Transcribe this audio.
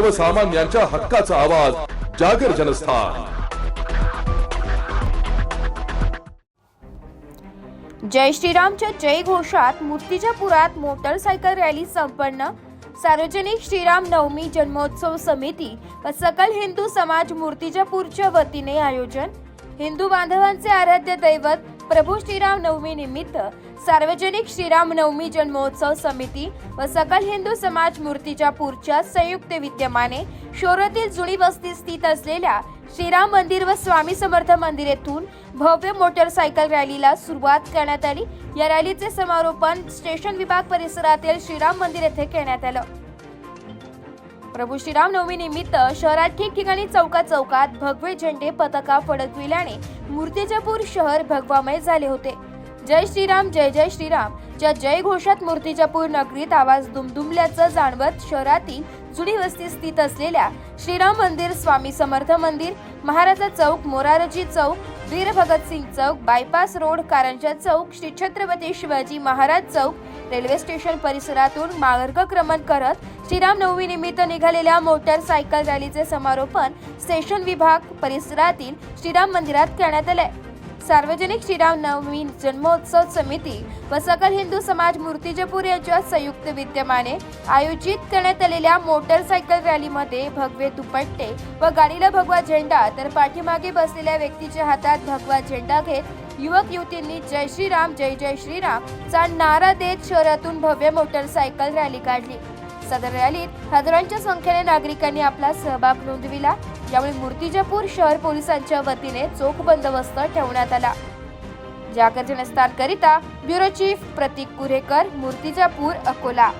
सर्वसामान्यांच्या हक्काचा आवाज जागर जनस्थान. जय श्रीरामच्या जय घोषात मूर्तिजापुरात मोटरसायकल रॅली संपन्न. सार्वजनिक श्रीराम नवमी जन्मोत्सव समिती व सकल हिंदू समाज मूर्तिजापूरच्या वतीने आयोजन. हिंदू बांधवांचे आराध्य दैवत प्रभू श्रीराम नवमी निमित्त सार्वजनिक श्रीराम नवमी जन्मोत्सव समिती व सकल हिंदू समाज मूर्तिजापूरच्या संयुक्त विद्यमाने शोरातील जुळी वस्ती स्थित असलेल्या श्रीराम मंदिर व स्वामी समर्थ मंदिर येथून भव्य मोटरसायकल रॅलीला सुरुवात करण्यात आली. या रॅलीचे समारोपन स्टेशन विभाग परिसरातील श्रीराम मंदिर येथे करण्यात आलं. प्रभू श्रीराम नवमी निमित्त शहरात ठिकठिकाणी चौकात चौकात भगवे झेंडे पताका फडकविल्याने मूर्तिजापूर शहर भगवामय झाले होते. जय श्रीराम जय जय श्रीराम. च्या जय घोषात मूर्तिजापूर नगरीत आवाज दुमदुमल्याचं जाणवत शहरातील जुनी वस्ती स्थित असलेल्या श्रीराम मंदिर स्वामी समर्थ मंदिर महाराजा चौक मोरारजी चौक वीर भगतसिंग चौक बायपास रोड कारंजा चौक श्री छत्रपती शिवाजी महाराज चौक रेल्वे स्टेशन परिसरातून मार्गक्रमण करत श्रीराम नवमी निमित्त निघालेल्या मोटारसायकल रॅलीचे समारोपण स्टेशन विभाग परिसरातील श्रीराम मंदिरात करण्यात आले सार्वजनिक श्रीराम नवमी जन्मोत्सव समिती व सकल हिंदू समाज मूर्तिजापूर यांच्या संयुक्त विद्यमाने आयोजित करण्यात आलेल्या मोटरसायकल रॅलीमध्ये भगवे दुपट्टे व गाडीला भगवा झेंडा तर पाठीमागे बसलेल्या व्यक्तीच्या हातात भगवा झेंडा घेत युवक युवतींनी जय श्रीराम जय जय श्रीराम चा नारा देत शहरातून भव्य मोटरसायकल रॅली काढली. सदर रॅलीत हजारांच्या संख्येने नागरिकांनी आपला सहभाग नोंदविला. यावेळी मूर्तिजापूर शहर पोलिसांच्या वतीने चोख बंदोबस्त ठेवण्यात आला. जागर जनस्थान करिता ब्युरो चीफ प्रतीक कुरेकर मूर्तिजापूर अकोला.